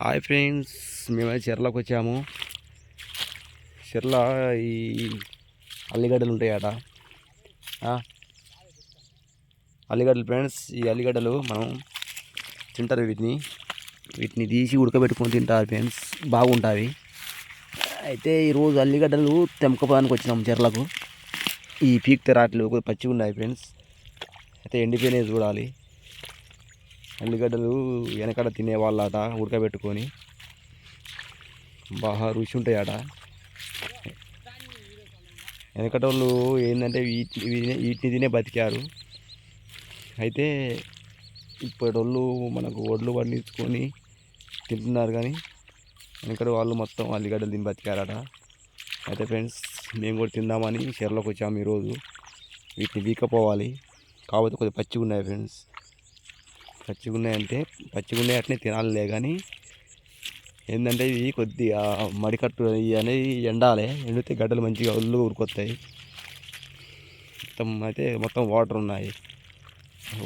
Hi friends మేమైతే చెర్లకు వచ్చాము చెర్ల ఈ అల్లిగడ్డలు ఉంటాయట అల్లిగడ్డలు ఫ్రెండ్స్ ఈ అల్లిగడ్డలు మనం తింటారు వీటిని. వీటిని తీసి ఉడకబెట్టుకొని తింటారు ఫ్రెండ్స్ బాగుంటాయి. అయితే ఈరోజు అల్లిగడ్డలు తెంపకపోవడానికి వచ్చినాం చెర్లకు. ఈ పీక్ తెరాట్లు పచ్చి ఉన్నాయి ఫ్రెండ్స్. అయితే ఎండిపోయినాయి చూడాలి. ఉల్లిగడ్డలు వెనకడ తినేవాళ్ళట ఉడకబెట్టుకొని. బాగా రుచి ఉంటాయట వెనకట వాళ్ళు ఏంటంటే వీటిని వీటిని- వీటిని తినే బతికారు. అయితే ఇప్పటి వాళ్ళు మనకు ఒడ్లు పండించుకొని తింటున్నారు కానీ వెనకడ వాళ్ళు మొత్తం అల్లిగడ్డలు తిని బతికారట. అయితే ఫ్రెండ్స్ మేము కూడా తిందామని చెరలోకి వచ్చాము ఈరోజు. వీటిని వీకపోవాలి. కాకపోతే కొద్దిగా పచ్చిగా ఉన్నాయి ఫ్రెండ్స్. పచ్చిగున్నాయి అంటే పచ్చిగా అట్నే తినాలిలే కానీ ఏంటంటే ఇవి కొద్దిగా మడికట్టు ఇవి అనేవి ఎండాలి ఎండితే గడ్డలు మంచిగా ఒళ్ళు ఉరుకొస్తాయి మొత్తం అయితే మొత్తం వాటర్ ఉన్నాయి.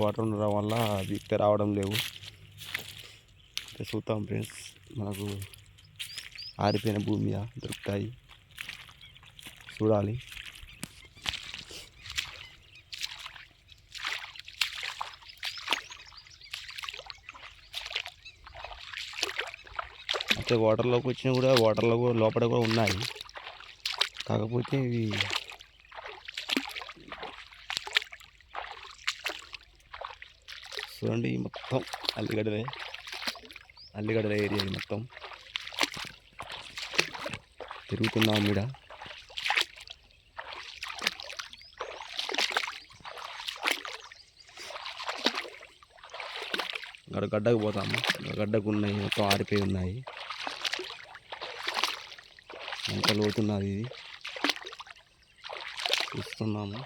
వాటర్ ఉండడం వల్ల వీక్తే రావడం లేవు. అయితే చూద్దాం ఫ్రెండ్స్ మనకు ఆరిపోయిన భూమి దొరుకుతాయి. చూడాలి. లేకపోతే వాటర్లోకి వచ్చినా కూడా వాటర్లో కూడా లోపల కూడా ఉన్నాయి. కాకపోతే ఇవి చూడండి మొత్తం అల్లిగడ్డలే. అల్లిగడ్డల ఏరియా మొత్తం. తిరుగుతున్నాం ఈడ. ఇక్కడ గడ్డకు పోతాము. గడ్డకు ఉన్నాయి మొత్తం ఆరిపోయి ఉన్నాయి. ఎంత లోతున్నది ఇది. చూస్తున్నాము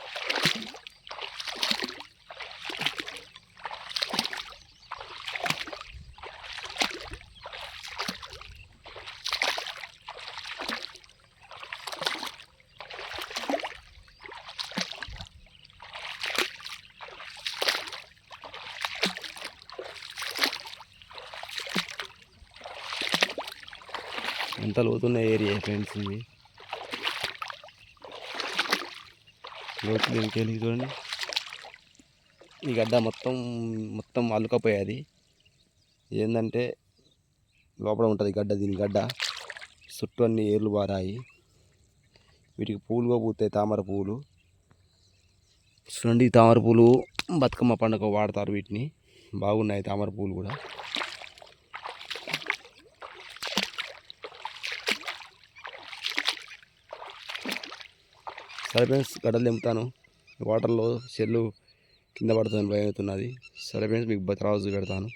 ఎంత లోతున్న ఏరియా ఫ్రెండ్స్ ఇది. లోతు దీనికి వెళ్ళి చూడండి. ఈ గడ్డ మొత్తం మొత్తం అల్లుకపోయేది. ఏంటంటే లోపల ఉంటుంది గడ్డ దీని గడ్డ. చుట్టూ అన్ని ఏర్లు బారాయి వీటికి పూలుగా పూతాయి తామర పువ్వులు చూడండి ఈ తామర పూలు బతుకమ్మ పండుగ వాడతారు వీటిని. బాగున్నాయి తామర పూలు కూడా. సరే ఫ్రెండ్స్ గడ్డలు తెంపుతాను. వాటర్లో సెల్లు కింద పడుతుంది భయం అవుతున్నది సరే ఫ్రెండ్స్ మీకు తర్వాత పెడతాను.